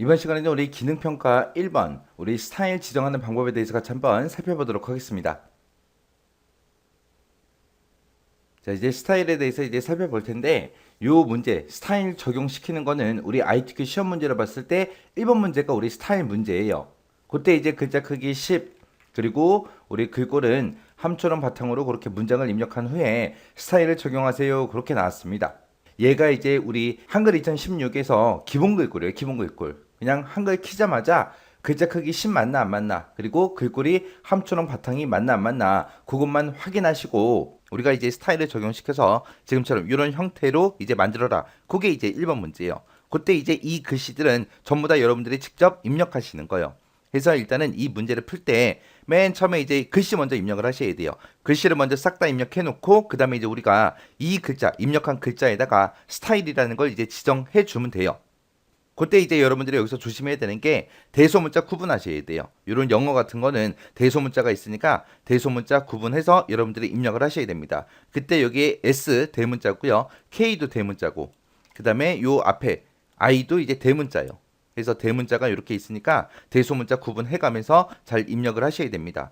이번 시간에는 우리 기능평가 1번, 우리 스타일 지정하는 방법에 대해서 같이 한번 살펴보도록 하겠습니다. 자, 이제 스타일에 대해서 이제 살펴볼 텐데, 요 문제, 스타일 적용시키는 거는 우리 ITQ 시험 문제로 봤을 때 1번 문제가 우리 스타일 문제예요. 그때 이제 글자 크기 10, 그리고 우리 글꼴은 함초론 바탕으로 그렇게 문장을 입력한 후에 스타일을 적용하세요. 그렇게 나왔습니다. 얘가 이제 우리 한글 2016에서 기본 글꼴이에요. 기본 글꼴. 그냥 한글 키자마자 글자 크기 10 맞나 안 맞나 그리고 글꼴이 함초론 바탕이 맞나 안 맞나 그것만 확인하시고 우리가 이제 스타일을 적용시켜서 지금처럼 이런 형태로 이제 만들어라. 그게 이제 1번 문제예요. 그때 이제 이 글씨들은 전부 다 여러분들이 직접 입력하시는 거예요. 그래서 일단은 이 문제를 풀 때 맨 처음에 이제 글씨 먼저 입력을 하셔야 돼요. 글씨를 먼저 싹 다 입력해 놓고 그다음에 이제 우리가 이 글자 입력한 글자에다가 스타일이라는 걸 이제 지정해 주면 돼요. 그때 이제 여러분들이 여기서 조심해야 되는 게 대소문자 구분하셔야 돼요. 이런 영어 같은 거는 대소문자가 있으니까 대소문자 구분해서 여러분들이 입력을 하셔야 됩니다. 그때 여기에 S 대문자고요. K도 대문자고 그다음에 요 앞에 I도 이제 대문자예요. 그래서 대문자가 이렇게 있으니까 대소문자 구분해 가면서 잘 입력을 하셔야 됩니다.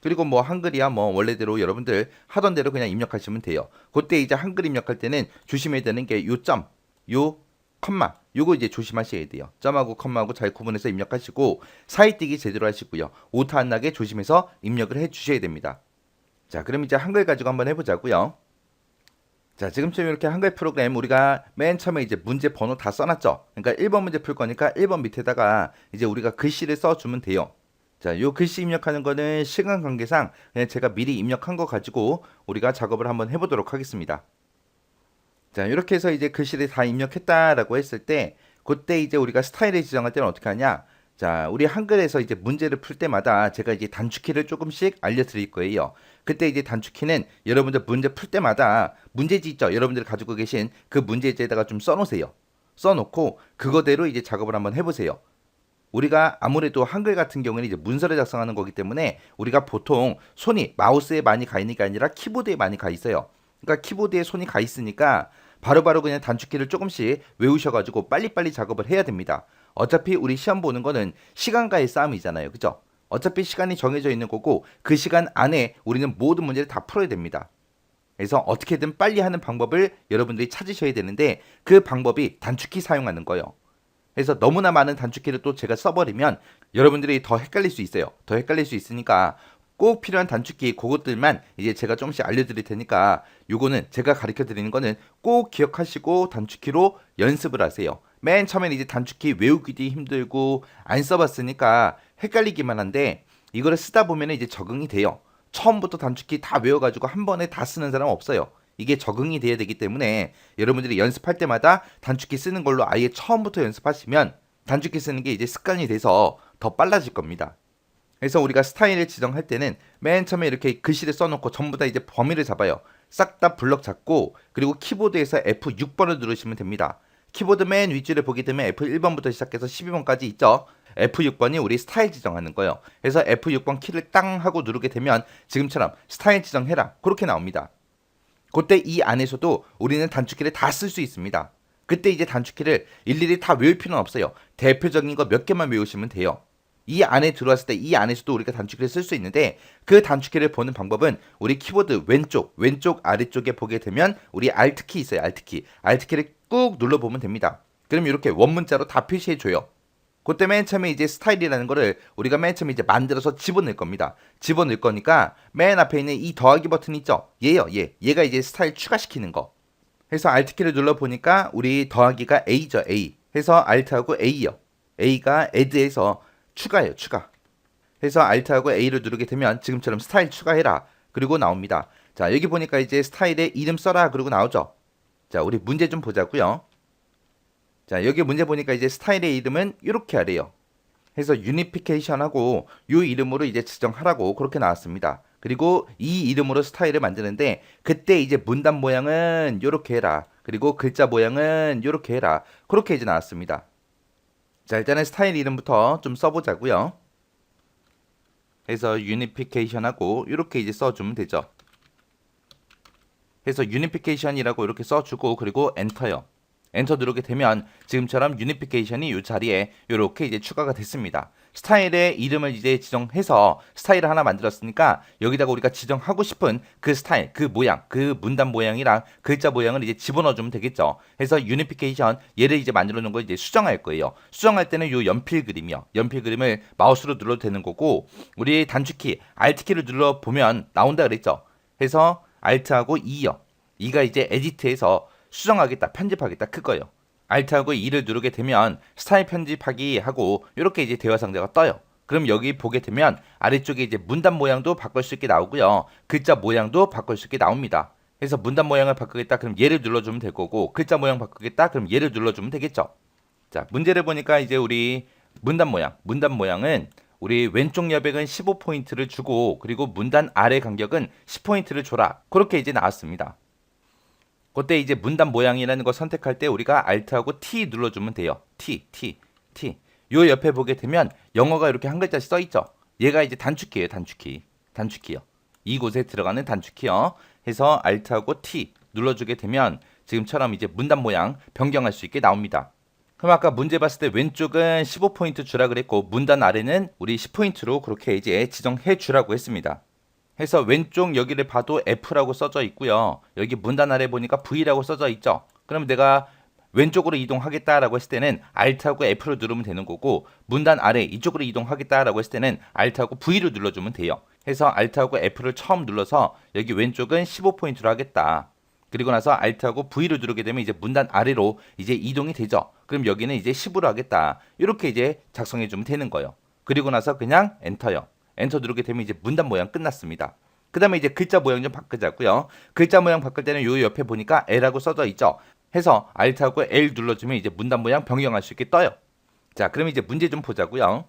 그리고 뭐 한글이야 뭐 원래대로 여러분들 하던 대로 그냥 입력하시면 돼요. 그때 이제 한글 입력할 때는 조심해야 되는 게 요 점, 요 컴마 요거 이제 조심하셔야 돼요. 점하고 컴마하고 잘 구분해서 입력하시고 사이띄기 제대로 하시고요. 오타 안 나게 조심해서 입력을 해 주셔야 됩니다. 자, 그럼 이제 한글 가지고 한번 해보자고요. 자, 지금처럼 이렇게 한글 프로그램 우리가 맨 처음에 이제 문제 번호 다 써놨죠. 그러니까 1번 문제 풀 거니까 1번 밑에다가 이제 우리가 글씨를 써주면 돼요. 자, 요 글씨 입력하는 거는 시간 관계상 그냥 제가 미리 입력한 거 가지고 우리가 작업을 한번 해보도록 하겠습니다. 자, 이렇게 해서 이제 글씨를 다 입력했다라고 했을 때, 그때 이제 우리가 스타일을 지정할 때는 어떻게 하냐? 자, 우리 한글에서 이제 문제를 풀 때마다 제가 이제 단축키를 조금씩 알려드릴 거예요. 그때 이제 단축키는 여러분들 문제 풀 때마다 문제지 있죠? 여러분들 가지고 계신 그 문제지에다가 좀 써놓으세요. 써놓고 그거대로 이제 작업을 한번 해보세요. 우리가 아무래도 한글 같은 경우는 이제 문서를 작성하는 거기 때문에 우리가 보통 손이 마우스에 많이 가 있는 게 아니라 키보드에 많이 가 있어요. 그러니까 키보드에 손이 가 있으니까 바로바로 그냥 단축키를 조금씩 외우셔가지고 빨리빨리 작업을 해야 됩니다. 어차피 우리 시험 보는 거는 시간과의 싸움이잖아요. 그죠? 어차피 시간이 정해져 있는 거고 그 시간 안에 우리는 모든 문제를 다 풀어야 됩니다. 그래서 어떻게든 빨리 하는 방법을 여러분들이 찾으셔야 되는데 그 방법이 단축키 사용하는 거예요. 그래서 너무나 많은 단축키를 또 제가 써버리면 여러분들이 더 헷갈릴 수 있어요. 더 헷갈릴 수 있으니까 꼭 필요한 단축키 그것들만 이제 제가 조금씩 알려드릴 테니까 요거는 제가 가르쳐 드리는 거는 꼭 기억하시고 단축키로 연습을 하세요. 맨 처음에는 이제 단축키 외우기도 힘들고 안 써봤으니까 헷갈리기만 한데 이거를 쓰다 보면 이제 적응이 돼요. 처음부터 단축키 다 외워가지고 한 번에 다 쓰는 사람 없어요. 이게 적응이 돼야 되기 때문에 여러분들이 연습할 때마다 단축키 쓰는 걸로 아예 처음부터 연습하시면 단축키 쓰는 게 이제 습관이 돼서 더 빨라질 겁니다. 그래서 우리가 스타일을 지정할 때는 맨 처음에 이렇게 글씨를 써놓고 전부 다 이제 범위를 잡아요. 싹 다 블럭 잡고 그리고 키보드에서 F6번을 누르시면 됩니다. 키보드 맨 윗줄에 보게 되면 F1번부터 시작해서 12번까지 있죠. F6번이 우리 스타일 지정하는 거예요. 그래서 F6번 키를 땅 하고 누르게 되면 지금처럼 스타일 지정해라. 그렇게 나옵니다. 그때 이 안에서도 우리는 단축키를 다 쓸 수 있습니다. 그때 이제 단축키를 일일이 다 외울 필요는 없어요. 대표적인 거 몇 개만 외우시면 돼요. 이 안에 들어왔을 때 이 안에서도 우리가 단축키를 쓸 수 있는데 그 단축키를 보는 방법은 우리 키보드 왼쪽, 왼쪽 아래쪽에 보게 되면 우리 Alt키 있어요. Alt키. Alt키를 꾹 눌러보면 됩니다. 그럼 이렇게 원문자로 다 표시해줘요. 그때 맨 처음에 이제 스타일이라는 거를 우리가 맨 처음에 이제 만들어서 집어넣을 겁니다. 집어넣을 거니까 맨 앞에 있는 이 더하기 버튼 있죠? 얘요, 얘. 얘가 이제 스타일 추가시키는 거. 해서 Alt키를 눌러보니까 우리 더하기가 A죠, A. 해서 Alt하고 A요. A가 add에서 추가예요, 추가. 해서 Alt하고 A를 누르게 되면 지금처럼 스타일 추가해라. 그리고 나옵니다. 자, 여기 보니까 이제 스타일에 이름 써라. 그러고 나오죠. 자, 우리 문제 좀 보자고요. 자, 여기 문제 보니까 이제 스타일의 이름은 이렇게 하래요. 해서 유니피케이션하고 이 이름으로 이제 지정하라고 그렇게 나왔습니다. 그리고 이 이름으로 스타일을 만드는데 그때 이제 문단 모양은 이렇게 해라. 그리고 글자 모양은 이렇게 해라. 그렇게 이제 나왔습니다. 자, 일단은 스타일 이름부터 좀 써보자고요. 해서 유니피케이션하고 이렇게 이제 써주면 되죠. 해서 유니피케이션이라고 이렇게 써주고 그리고 엔터요. 엔터 누르게 되면 지금처럼 유니피케이션이 이 자리에 이렇게 이제 추가가 됐습니다. 스타일의 이름을 이제 지정해서 스타일을 하나 만들었으니까 여기다가 우리가 지정하고 싶은 그 스타일, 그 모양, 그 문단 모양이랑 글자 모양을 이제 집어넣어 주면 되겠죠. 그래서 유니피케이션 얘를 이제 만들어 놓은 걸 이제 수정할 거예요. 수정할 때는 요 연필 그림이요. 연필 그림을 마우스로 눌러도 되는 거고 우리 단축키 Alt 키를 눌러 보면 나온다 그랬죠. 그래서 Alt하고 E요. E가 이제 에디트에서 수정하겠다, 편집하겠다 그거예요. Alt하고 E를 누르게 되면 스타일 편집하기 하고 이렇게 이제 대화 상자가 떠요. 그럼 여기 보게 되면 아래쪽에 이제 문단 모양도 바꿀 수 있게 나오고요. 글자 모양도 바꿀 수 있게 나옵니다. 그래서 문단 모양을 바꾸겠다 그럼 얘를 눌러주면 될 거고 글자 모양 바꾸겠다 그럼 얘를 눌러주면 되겠죠. 자 문제를 보니까 이제 우리 문단 모양 문단 모양은 우리 왼쪽 여백은 15포인트를 주고 그리고 문단 아래 간격은 10포인트를 줘라 그렇게 이제 나왔습니다. 그때 이제 문단 모양이라는 거 선택할 때 우리가 Alt하고 T 눌러주면 돼요. T, T, T. 요 옆에 보게 되면 영어가 이렇게 한 글자씩 써 있죠. 얘가 이제 단축키예요, 단축키. 단축키요. 이곳에 들어가는 단축키요. 해서 Alt하고 T 눌러주게 되면 지금처럼 이제 문단 모양 변경할 수 있게 나옵니다. 그럼 아까 문제 봤을 때 왼쪽은 15포인트 주라 그랬고 문단 아래는 우리 10포인트로 그렇게 이제 지정해 주라고 했습니다. 해서 왼쪽 여기를 봐도 F라고 써져 있고요. 여기 문단 아래 보니까 V라고 써져 있죠. 그럼 내가 왼쪽으로 이동하겠다라고 했을 때는 Alt하고 F를 누르면 되는 거고 문단 아래 이쪽으로 이동하겠다라고 했을 때는 Alt하고 V를 눌러주면 돼요. 해서 Alt하고 F를 처음 눌러서 여기 왼쪽은 15포인트로 하겠다. 그리고 나서 Alt하고 V를 누르게 되면 이제 문단 아래로 이제 이동이 되죠. 그럼 여기는 이제 10으로 하겠다. 이렇게 이제 작성해 주면 되는 거예요. 그리고 나서 그냥 엔터요. 엔터 누르게 되면 이제 문단 모양 끝났습니다. 그 다음에 이제 글자 모양 좀 바꾸자고요. 글자 모양 바꿀 때는 요 옆에 보니까 L하고 써져 있죠. 해서 Alt하고 L 눌러주면 이제 문단 모양 변경할 수 있게 떠요. 자, 그럼 이제 문제 좀 보자고요.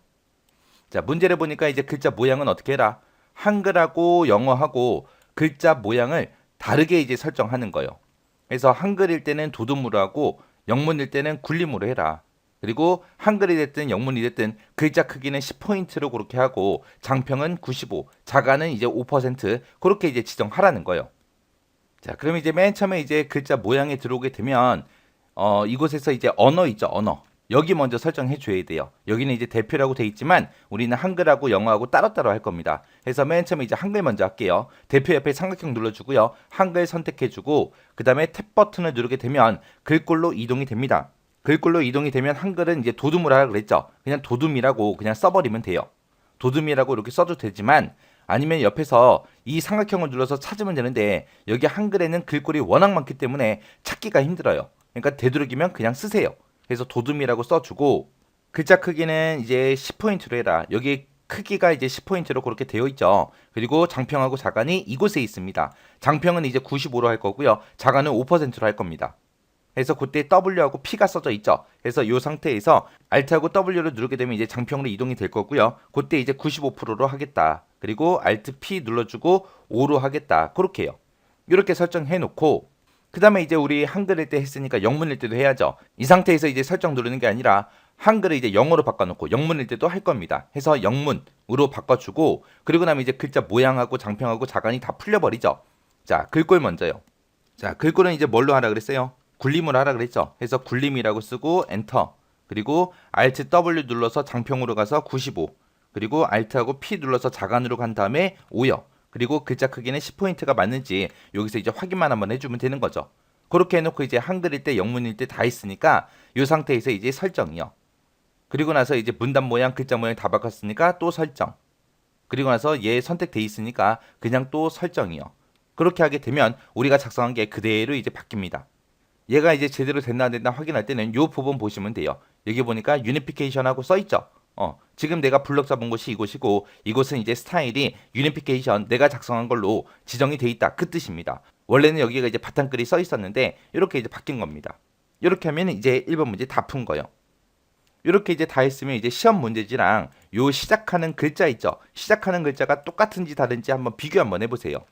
자, 문제를 보니까 이제 글자 모양은 어떻게 해라? 한글하고 영어하고 글자 모양을 다르게 이제 설정하는 거예요. 그래서 한글일 때는 도둠으로 하고 영문일 때는 굴림으로 해라. 그리고 한글이 됐든 영문이 됐든 글자 크기는 10포인트로 그렇게 하고 장평은 95, 자가는 이제 5% 그렇게 이제 지정하라는 거예요. 자, 그럼 이제 맨 처음에 이제 글자 모양에 들어오게 되면 어, 이곳에서 이제 언어 있죠, 언어. 여기 먼저 설정해 줘야 돼요. 여기는 이제 대표라고 돼 있지만 우리는 한글하고 영어하고 따로따로 할 겁니다. 그래서 맨 처음에 이제 한글 먼저 할게요. 대표 옆에 삼각형 눌러주고요. 한글 선택해 주고 그 다음에 탭 버튼을 누르게 되면 글꼴로 이동이 됩니다. 글꼴로 이동이 되면 한글은 이제 도둠을 하라 그랬죠. 그냥 도둠이라고 그냥 써버리면 돼요. 도둠이라고 이렇게 써도 되지만 아니면 옆에서 이 삼각형을 눌러서 찾으면 되는데 여기 한글에는 글꼴이 워낙 많기 때문에 찾기가 힘들어요. 그러니까 되도록이면 그냥 쓰세요. 그래서 도둠이라고 써주고 글자 크기는 이제 10포인트로 해라. 여기 크기가 이제 10포인트로 그렇게 되어 있죠. 그리고 장평하고 자간이 이곳에 있습니다. 장평은 이제 95로 할 거고요. 자간은 5%로 할 겁니다. 그래서 그때 W하고 P가 써져 있죠. 그래서 이 상태에서 Alt하고 W를 누르게 되면 이제 장평으로 이동이 될 거고요. 그때 이제 95%로 하겠다. 그리고 Alt P 눌러주고 5로 하겠다. 그렇게 해요. 이렇게 설정해 놓고 그 다음에 이제 우리 한글일 때 했으니까 영문일 때도 해야죠. 이 상태에서 이제 설정 누르는 게 아니라 한글을 이제 영어로 바꿔놓고 영문일 때도 할 겁니다. 해서 영문으로 바꿔주고 그리고 나면 이제 글자 모양하고 장평하고 자간이 다 풀려버리죠. 자 글꼴 먼저요. 자 글꼴은 이제 뭘로 하라 그랬어요? 굴림으로 하라 그랬죠. 해서 굴림이라고 쓰고 엔터 그리고 Alt W 눌러서 장평으로 가서 95 그리고 Alt하고 P 눌러서 자간으로 간 다음에 5요. 그리고 글자 크기는 10포인트가 맞는지 여기서 이제 확인만 한번 해주면 되는 거죠. 그렇게 해놓고 이제 한글일 때 영문일 때 다 있으니까 이 상태에서 이제 설정이요. 그리고 나서 이제 문단 모양 글자 모양 다 바꿨으니까 또 설정. 그리고 나서 얘 선택돼 있으니까 그냥 또 설정이요. 그렇게 하게 되면 우리가 작성한 게 그대로 이제 바뀝니다. 얘가 이제 제대로 됐나 안 됐나 확인할 때는 요 부분 보시면 돼요. 여기 보니까 유니피케이션 하고 써 있죠. 어, 지금 내가 블럭 잡은 곳이 이곳이고 이곳은 이제 스타일이 유니피케이션 내가 작성한 걸로 지정이 돼 있다 그 뜻입니다. 원래는 여기가 이제 바탕글이 써 있었는데 이렇게 이제 바뀐 겁니다. 이렇게 하면 이제 1번 문제 다 푼 거예요. 이렇게 이제 다 했으면 이제 시험 문제지랑 요 시작하는 글자 있죠. 시작하는 글자가 똑같은지 다른지 한번 비교 한번 해보세요.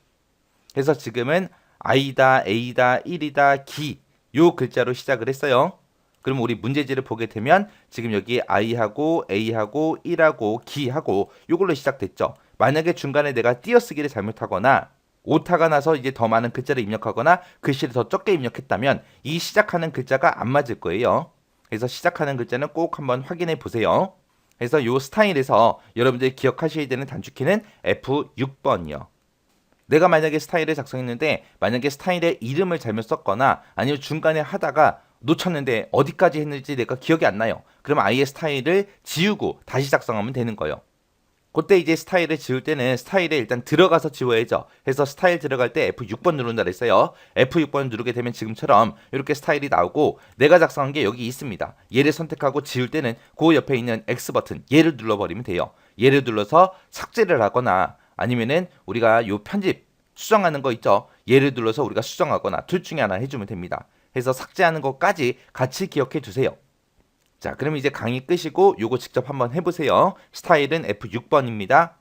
그래서 지금은 I다, A다, 1이다, 기 요 글자로 시작을 했어요. 그럼 우리 문제지를 보게 되면 지금 여기 I하고 A하고 1하고 기하고 요걸로 시작됐죠. 만약에 중간에 내가 띄어쓰기를 잘못하거나 오타가 나서 이제 더 많은 글자를 입력하거나 글씨를 더 적게 입력했다면 이 시작하는 글자가 안 맞을 거예요. 그래서 시작하는 글자는 꼭 한번 확인해 보세요. 그래서 요 스타일에서 여러분들이 기억하셔야 되는 단축키는 F6번이요. 내가 만약에 스타일을 작성했는데 만약에 스타일의 이름을 잘못 썼거나 아니면 중간에 하다가 놓쳤는데 어디까지 했는지 내가 기억이 안 나요. 그럼 아예 스타일을 지우고 다시 작성하면 되는 거예요. 그때 이제 스타일을 지울 때는 스타일에 일단 들어가서 지워야죠. 해서 스타일 들어갈 때 F6번 누른다 그랬어요. F6번 누르게 되면 지금처럼 이렇게 스타일이 나오고 내가 작성한 게 여기 있습니다. 얘를 선택하고 지울 때는 그 옆에 있는 X 버튼 얘를 눌러버리면 돼요. 얘를 눌러서 삭제를 하거나 아니면은 우리가 요 편집 수정하는 거 있죠. 얘를 눌러서 우리가 수정하거나 둘 중에 하나 해주면 됩니다. 해서 삭제하는 것까지 같이 기억해 두세요. 자, 그럼 이제 강의 끄시고 요거 직접 한번 해보세요. 스타일은 F6번입니다.